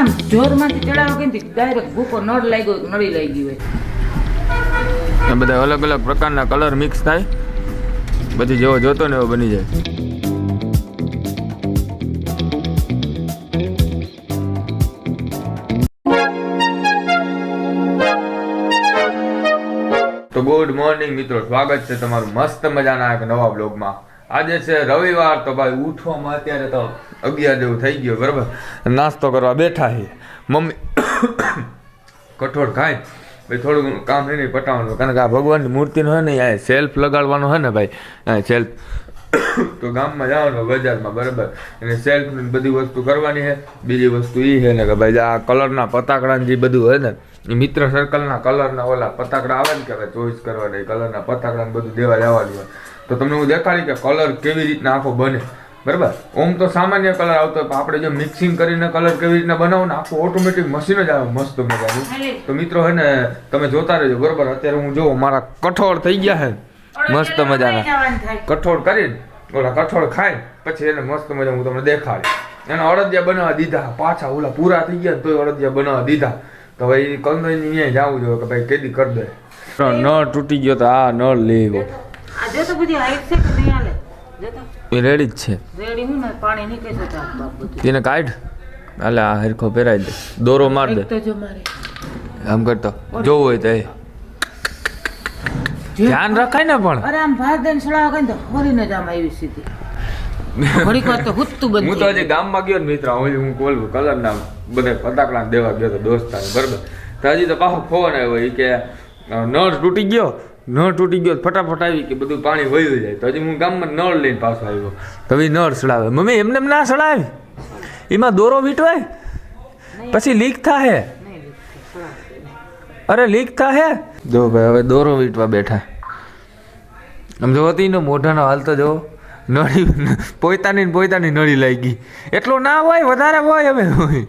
આમ જોરમાંથી ચડાવો કે ડાયરેક્ટ ભૂકો નળ લાગ્યો, નળી લાગી હોય. બધા અલગ અલગ પ્રકારના કલર મિક્સ થાય. પછી જેવો જોતો ને એવો બની જાય. તો ગુડ મોર્નિંગ મિત્રો, સ્વાગત છે તમારું મસ્ત મજાના એક નવા બ્લોગમાં આજે છે રવિવાર તો ભાઈ ઉઠવામાં અત્યારે તો અગિયાર જેવું થઈ ગયું, બરાબર? નાસ્તો કરવા બેઠા છીએ. મમ્મી કઠોળ ખાય ભાઈ થોડું કામ છે નહીં પટાવવાનું. કારણ કે આ ભગવાનની મૂર્તિનું હોય ને અહીંયા સેલ્ફ લગાડવાનું હોય ને ભાઈ સેલ્ફ તો ગામમાં જવાનું બજારમાં, બરાબર? અને સેલ્ફની બધી વસ્તુ કરવાની છે. બીજી વસ્તુ એ છે ને કે ભાઈ, આ કલરના પતાકડા જે બધું હોય ને મિત્ર સર્કલના કલરના ઓલા પતાકડા આવે ને કે ચોઈસ કરવાના કલરના પતાકડા ને બધું દેવા જવાનું હોય. તો તમને હું દેખાડી કે કલર કેવી રીતના આખો બને. બરાબર? ઓમ તો સામાન્ય કલર આવતો પણ આપણે જો મિક્સિંગ કરીને કલર કેવી રીતના બનાવો ને આખું ઓટોમેટિક મશીન જ આવે મસ્ત મજાનું. તો મિત્રો હે ને તમે જોતા રહેજો બરાબર? અત્યારે હું જોઉં મારા કઠોળ થઈ ગયા હે. મસ્ત મજાના. કઠોળ કરીને ઓલા કઠોળ ખાઈ પછી એને મસ્ત મજા હું તમને દેખાડી એના અડદિયા બનાવવા દીધા પાછા ઓલા પૂરા થઈ ગયા ને તોય અડદિયા બનાવવા દીધા. તો ભાઈ કંદોઈ અહીંયા જવું જોઈએ કે ભાઈ કેદી કરી દે. નળ તૂટી ગયો તો આ નળ લેવો આ જો તો બધી હાઈટ છે કે નહીં આલે જો તો. એ રેડી જ છે. રેડી હું ને પાણી નીકળે છે તો આ બાપ બધું. તેને કાઢ. આલે આ હરખો પહેરાઈ દે. દોરો માર દે. તો જો મારે. આમ કરતો જોવું હોય તો એ. ધ્યાન રખાય ને પણ. અરે આમ ભાર દઈને સડાવો કઈ તો ફરીને જ આમ આવી સીધી. ઘડીક વાર તો હુત્તું બધું હું તો હજી ગામમાં ગયો ને મિત્ર હું હું કોલ કલર ના બધા ફટાકડા દેવા ગયો તો દોસ્તાર બરાબર. તો હજી તો પાછો ફોન આવ્યો એ કે નળ તૂટી ગયો નળ તૂટી ગયો ફટાફટ આવી કે બધું પાણી વયું જાય. તો હજી હું ગામમાં નળ લઈને પાછો આવ્યો. તો એ નળ સડાવે. મમ્મી એમને એમ ના સડાવે? એમાં દોરો વીટવાય? પછી લીક થાય. અરે લીક થાય જો ભાઈ હવે દોરો વીટવા બેઠા. આમ જોવો હતી ને મોઢાનો હાલ તો જો નળી પોતાની ને પોતાની નળી લાગી. એટલો ના હોય વધારે હોય હવે.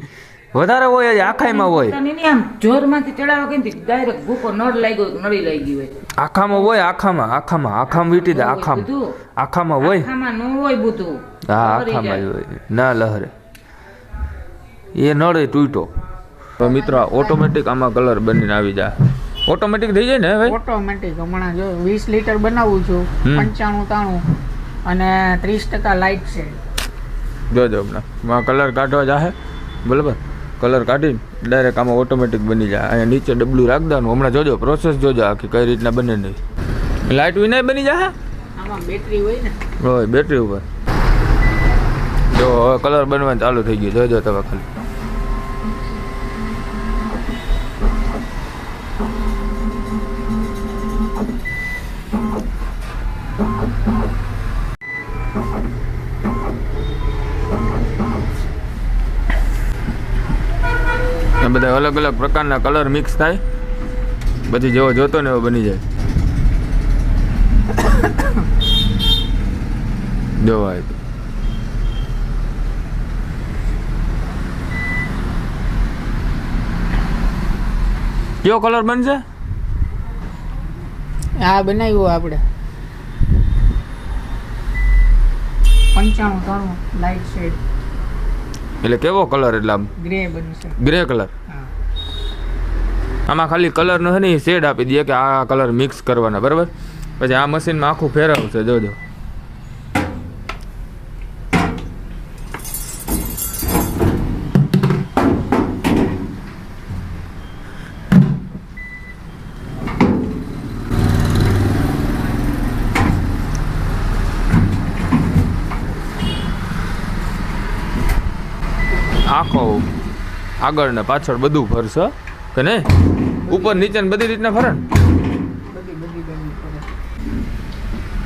વધારે હોય આખાઈમાં હોય. પોતાની નહીં આમ જોરમાંથી ચડાવો કે ડાયરેક્ટ ભૂકો નળ લાગ્યો નળી લાગી હોય. આખામાં હોય આખામાં આખામાં. આખામાં વીટી દે આખામાં. આખામાં હોય. આખામાં ન હોય બધું. હા આખામાં હોય. ના લહરે. એ નળે તૂટ્યો. તો મિત્રો ઓટોમેટિક આમાં કલર બનીને આવી જાય. ઓટોમેટિક થઈ જાય ને હવે ઓટોમેટિક હમણાં જો વીસ લીટર બનાવું છું હમ. પંચાણું તાણું. અને ત્રીસ ટકા લાઇટ છે. જોજો હમણાં માં કલર કાઢવા જાહે. બરાબર? કલર કાઢીને ડાયરેક્ટ આમાં ઓટોમેટિક બની જાય. અહીંયા નીચે ડબલું રાખ દેવાનું હમણાં જોજો પ્રોસેસ જોજો આખી કઈ રીતના બને નહીં. લાઇટ વિના બની જાય આમાં બેટરી હોય ને. હોય બેટરી ઉપર. જો હવે કલર બનવાનું ચાલુ થઈ ગયું. જોજો તમે ખાલી. બધા અલગ અલગ પ્રકારના કલર મિક્સ થાય. પછી જેવો જોતો ને એવો બની જાય. જોવાય કયો કલર બનશે? આ બનાવ્યું આપણે પંચાણું, ત્રણ લાઈટ શેડ એટલે કેવો કલર એટલે આમ? ગ્રે બનશે ગ્રે કલર આમાં ખાલી કલરનો છે ને શેડ આપી દઈએ કે આ કલર મિક્સ કરવાના બરાબર? પછી આ મશીનમાં આખું ફેરવશે જોજો. આખો આગળ ને પાછળ બધું ફરશે કે નહીં? ઉપર નીચે ને? બધી રીતના ફરે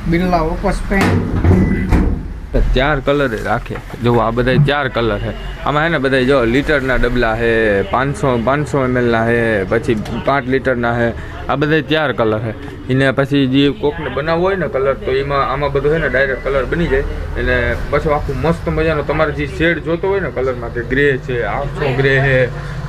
બિરલા ઓપસ પેન ચાર કલર રાખે. જો આ બધા ચાર કલર છે આમાં હે ને બધા જો લીટરના ડબલા છે પાંચસો પાંચસો એમએલના છે પછી પાંચ લીટરના છે આ બધા ચાર કલર છે એને પછી જે કોકને બનાવવો હોય ને કલર તો એમાં, આમાં બધું છે ને ડાયરેક્ટ કલર બની જાય. એટલે પછી આખું મસ્ત મજાનો તમારે જે શેડ જોતો હોય ને કલરમાં કે ગ્રે છે આખો ગ્રે છે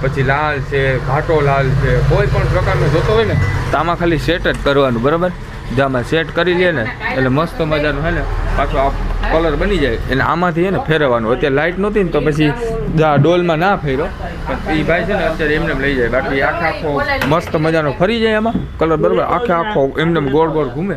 પછી લાલ છે, ઘાટો લાલ છે, કોઈ પણ પ્રકારનો જોતો હોય ને, તો આમાં ખાલી સેટ જ કરવાનું, બરાબર? જો આમાં સેટ કરી લે ને, એટલે મસ્ત મજાનું છે ને, પાછું આપ કલર બની જાય. એને આમાંથી એને ફેરવવાનું. અત્યારે લાઇટ નહોતી ને તો પછી ડોલમાં ના ફેરો પણ એ ભાઈ છે ને અત્યારે એમને એમ લઈ જાય. બાકી આખે આખો મસ્ત મજાનો ફરી જાય એમાં. કલર બરાબર? આખે આખો એમને ગોળ ગોળ ઘૂમે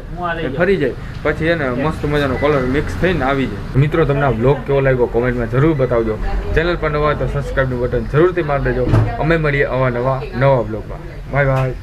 ફરી જાય. પછી એને મસ્ત મજાનો કલર મિક્સ થઈને આવી જાય. મિત્રો, તમને આ બ્લોગ કેવો લાગ્યો કોમેન્ટમાં જરૂર બતાવજો. ચેનલ પર નવા હોય તો સબસ્ક્રાઈબનું બટન જરૂરથી મારી દેજો. અમે મળીએ અવા નવા નવા બ્લોગમાં બાય બાય